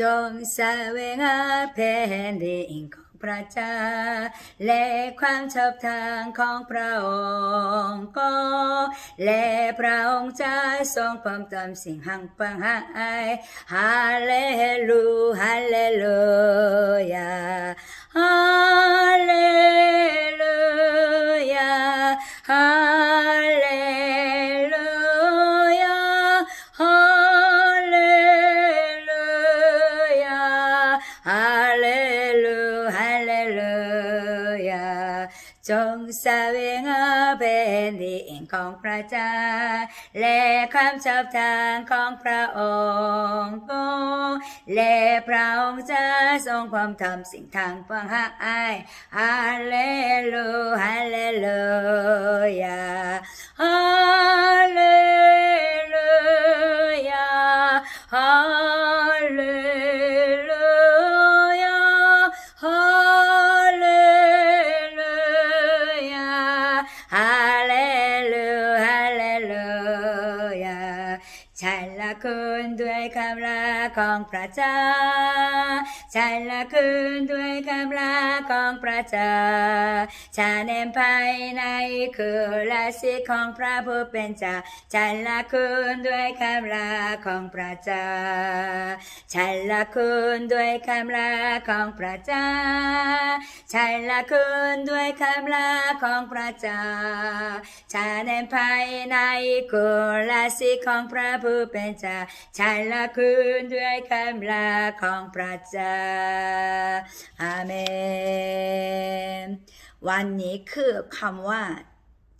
จงแสวงหาแผ่นดินของพระเจ้าและความชอบธรรมของพระองค์ก็และพระองค์จะทรงพร้อมติมสิ่งหังปังหายฮาเลลูฮาเลลูยาฮาเลลูยาฮา ระเจ้าและความชอบธรรมของพระองค์และพระองค์จะทรงความทำสิ่งทางปวงหายฮาเลลูฮาเลลูยาฮาเลลูยาฮา cabra ของพระเจ้าฉันละคุณด้วยคำลาของพระเจ้าฉันเอ็มภายในคือราศีของพระผู้เป็นเจ้าฉันละคุณด้วยคำลาของพระเจ้าฉันละคุณด้วยคำลาของพระเจ้าฉันละคุณด้วยคำลาของพระเจ้าฉันเอ็มภายในคือราศีของพระผู้เป็นเจ้าฉันละคุณด้วยคำลาของพระเจ้าอาเมน วันนี้คือคำว่า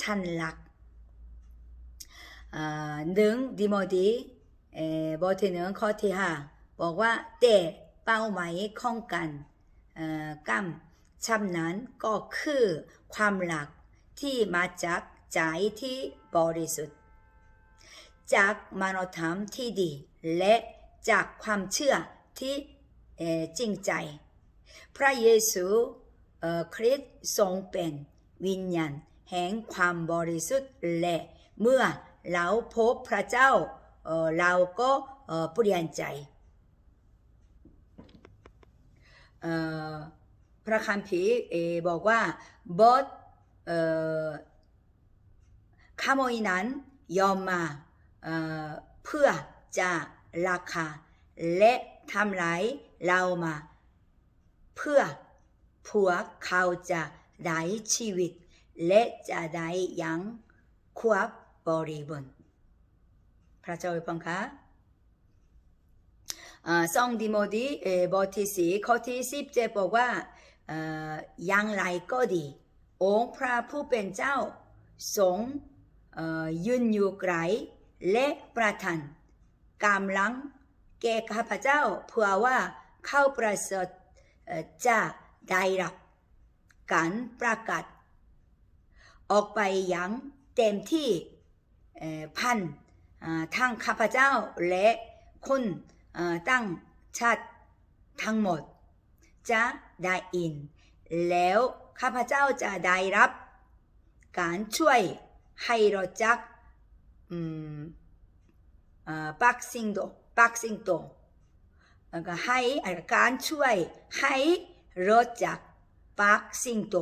ฉันรักหนึ่งดิโมดีเอ่อบทที่หนึ่งข้อที่ห้าบอกว่าแต่เป้าหมายของกันกรรมชำนั้นก็คือความรักที่มาจากใจที่บริสุทธิ์จากมโนธรรมที่ดีและ จากความเชื่อที่จริงใจ พระเยซูคริสต์ทรงเป็นวิญญาณแห่งความบริสุทธิ์และเมื่อเราพบพระเจ้าเราก็เอ่อเปลี่ยนใจพระคัมภีร์บอกว่าบทเอ่อขโมยนั้นยอมมาเอ่อเพื่อจะ ราคา และทำร้ายเรามา เพื่อพวเขาจะได้ชีวิต และจะได้ยังควบบริบูรณ์พระเจ้าอวยพรค่ะอ่าสองดิโมดีบทที่สี่ข้อที่สิบเจ็ดบอกว่าเอ่ออยังไรก็ดี องค์พระผู้เป็นเจ้าทรงยืนอยู่ไกลและประทาน กำลังแก่ข้าพเจ้าเพื่อว่าเข้าประเสริฐจะได้รับการประกาศ ออกไปอย่างเต็มที่พันทั้งข้าพเจ้าและคนตั้งชาติทั้งหมด จะได้อิน แล้วข้าพเจ้าจะได้รับ การช่วยให้เราจัก อืมอ่าปักสิงโตปักสิงโตแล้วก็ให้อ่าการช่วยให้รถจักปักสิงโต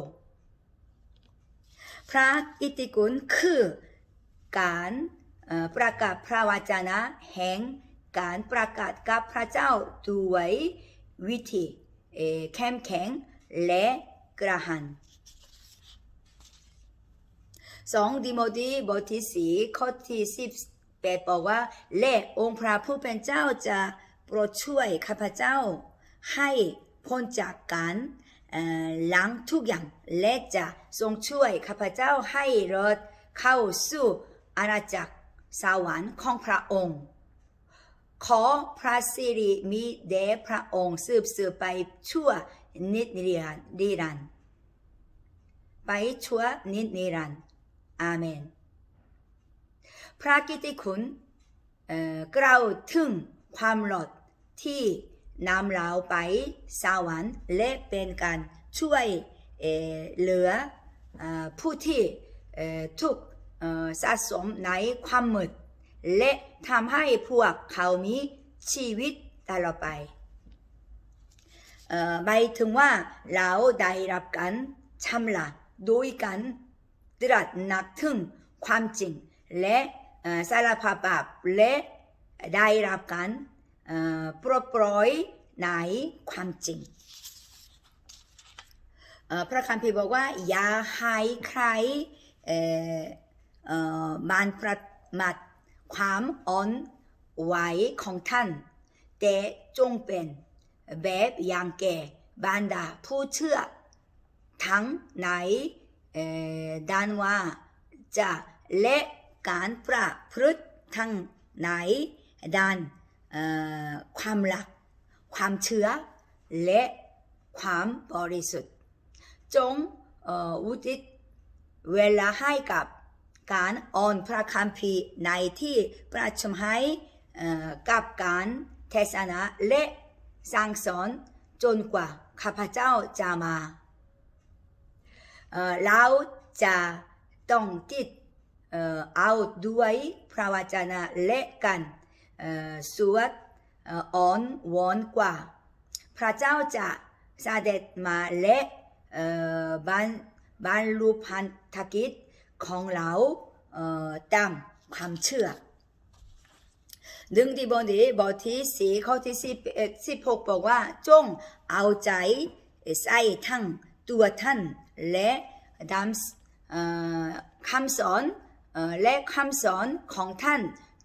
พระอิทธิคุณคือการประกาศพระวจนะแห่งการประกาศกับพระเจ้าด้วยวิธีเข้มแข็งและกระหันสองดิโมธีบทที่สี่ข้อที่สิบ แปดบอกว่า และองค์พระผู้เป็นเจ้าจะโปรดช่วยข้าพเจ้า ให้พ้นจากการล้างทุกอย่างและจะทรงช่วยข้าพเจ้าให้รอดเข้าสู่อาณาจักรสวรรค์ของพระองค์ ขอพระสิริมีแด่พระองค์สืบสืบไปชั่วนิจนิรันดร์ไปชั่วนิจนิรันดร์อาเมน พระกิติคุณเอ่อกล่าวถึงความหลอดที่นำเราไปสวรรค์และเป็นการช่วยเหลือผู้ที่ทุกข์สะสมในความมืดและทำให้พวกเขามีชีวิตตลอดไปหมายถึงว่าเราได้รับการชำระโดยการตรัสหนักถึงความจริงและ สารภาพบาปและได้รับการปลดปล่อยในความจริงพระคัมภีร์บอกว่า อย่าให้ใครมันประมาทความอ่อนไหวของท่าน แต่จงเป็นแบบอย่างแก่บรรดาผู้เชื่อ ทั้งในด้านว่าจะและ การประพฤติทั้งในด้านความรัก ความเชื่อและความบริสุทธิ์ จงอุทิศเวลาให้กับการอ่อนพระคัมภีร์ในที่ประชุมให้กับการเทศนาและสั่งสอนจนกว่าข้าพเจ้าจะมาเราจะต้องติด เอาด้วยพระวจนะและกันเอ่อสวดอ่ออ่อนวอนกว่า พระเจ้าจะเสด็จมาและเอ่อบรรบรรลุพันธกิจของเราตามความเชื่อดึงดีบนดีบทที่สี่ข้อที่สิบเอ็ดสิบหกบอกว่า จงเอาใจใส่ทั้งตัวท่านและดำคำสอน และคำสอนของท่าน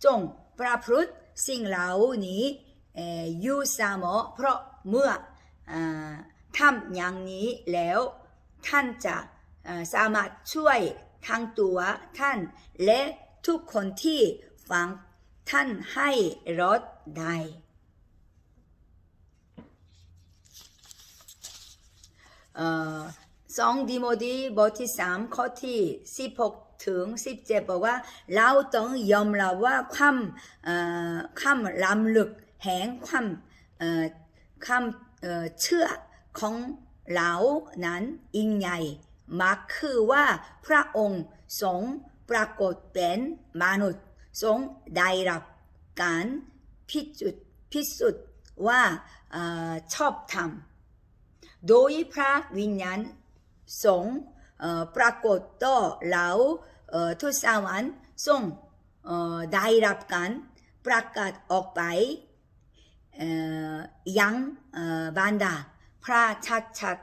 จงประพฤติสิ่งเหล่านี้อยู่เสมอเพราะเมื่ออทำอย่างนี้แล้วท่านจะสามารถช่วยทั้งตัวท่าน และทุกคนที่ฟังท่านให้รอดได้สองดีโมดีบทที่สามข้อที่สิบหก ถึงสิบเจ็ดบอกว่า เราต้องยอมรับว่าความความล้ำลึกแห่งความความเชื่อของเรานั้นยิ่งใหญ่มากคือว่าพระองค์ทรงปรากฏเป็นมนุษย์ทรงได้รับการพิจุดพิสูจน์ว่าอชอบธรรมโดยพระวิญญาณทรง ปรากฏต่อเราทุสวรรค์ทรงได้รับการประกาศออกไปยังบรรดาพระชัดชัด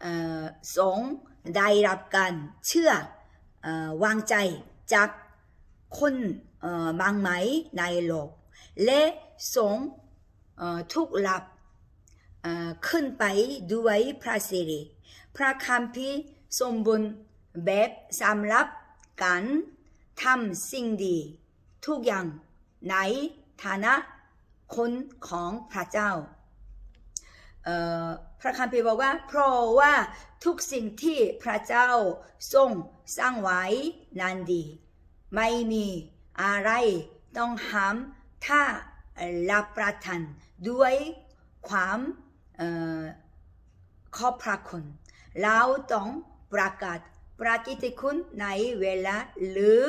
เอ่อทรงได้รับการเชื่อวางใจจากคนเอ่อบางไหมในโลก และทรงทุกหลับขึ้นไปด้วยพระสิริพระคัมภีร์ สมบูรณ์แบบสำหรับการทำสิ่งดีทุกอย่างในฐานะคนของพระเจ้าพระคัมภีร์บอกว่า เพราะว่าทุกสิ่งที่พระเจ้าทรงสร้างไว้นั้นดี ไม่มีอะไรต้องห้ามถ้ารับประทานด้วยความออขอบพระคุณเราต้อง ประกาศพระกิติคุณในเวลาหรือ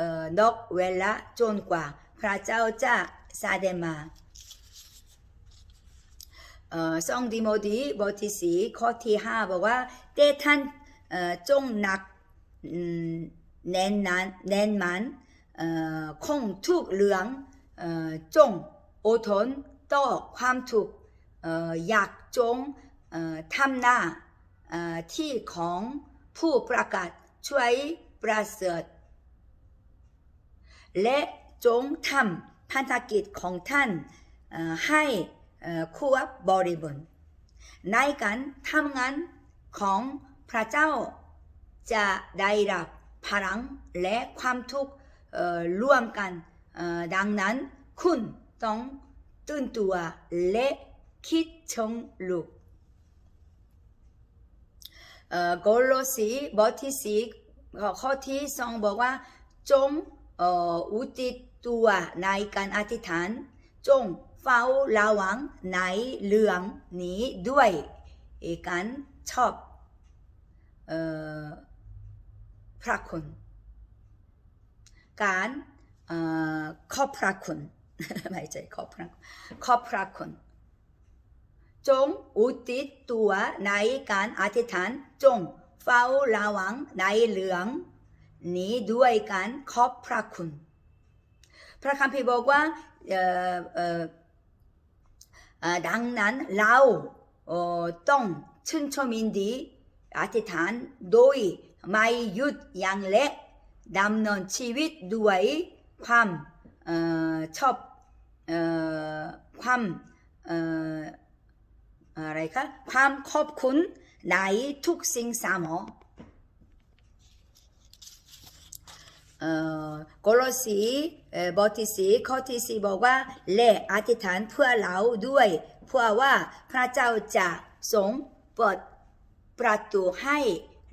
อนอกเวลาจนกว่า พระเจ้าจะเสด็จมาซ่อสองดิโมดีบทที่สี่ข้อที่ห้าบอกว่าแต่ท่านจงหนักแน่นนานแน่นมันคงทุกเรื่องจงอดทนต่อความทุกข์อยากจงทำหน้า ที่ของผู้ประกาศช่วยประเสริฐ และจงทำพันธกิจของท่านให้เอ่อควบบริบูรณ์ในการทำงานของพระเจ้าจะได้รับพลังและความทุกข์ร่วมกันดังนั้นคุณต้องตื่นตัวและคิดชงลุก โกโลสีบทที่สีข้อที่สองบอกว่าจงอุทิศตัวในการอธิษฐาน จงเฝ้าระวังในเรื่องนี้ด้วยการชอบออพระคุณ การออขอบพระคุณไม่ใช่ขอบพระขอบพระคุณ จงอุทิศตัวในการอธิษฐานจงเฝ้าระวังในเหลือง นี้ด้วยการขอบพระคุณ พระคัมภีร์บอกว่าดังนั้นเราต้องชื่นชมินดีอธิษฐานโดยไม่หยุดยั้งและดำเนินชีวิตด้วยความออชอบออความ อะไรคะความขอบคุณในทุกสิ่งสามอเอ่อโกลสีบทที่สีข้อที่สีบอกว่าและอธิษฐานเพื่อเราด้วย เพื่อว่าพระเจ้าจะทรงเปิดประตูให้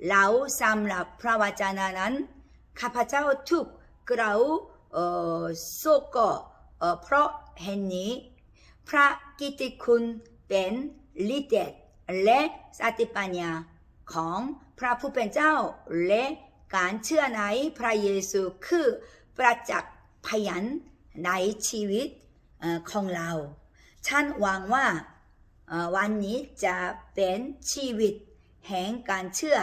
เราสำหรับพระวจนะนั้น ข้าพเจ้าทุกกล่าวโศกเอ่อเพราะเห็นนี้ พระกิติคุณเป็น ฤทธิ์เดชและสติปัญญาของพระผู้เป็นเจ้า และการเชื่อในพระเยซูคือประจักษ์พยานในชีวิตของเรา ฉันหวังว่าวันนี้จะเป็นชีวิตแห่งการเชื่อ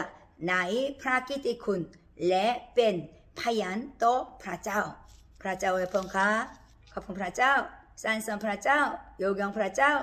ในพระกิติคุณ และเป็นพยานต่อพระเจ้า พระเจ้าอวยพรค่ะขอบคุณพระเจ้าสรรเสริญพระเจ้ายกย่องพระเจ้า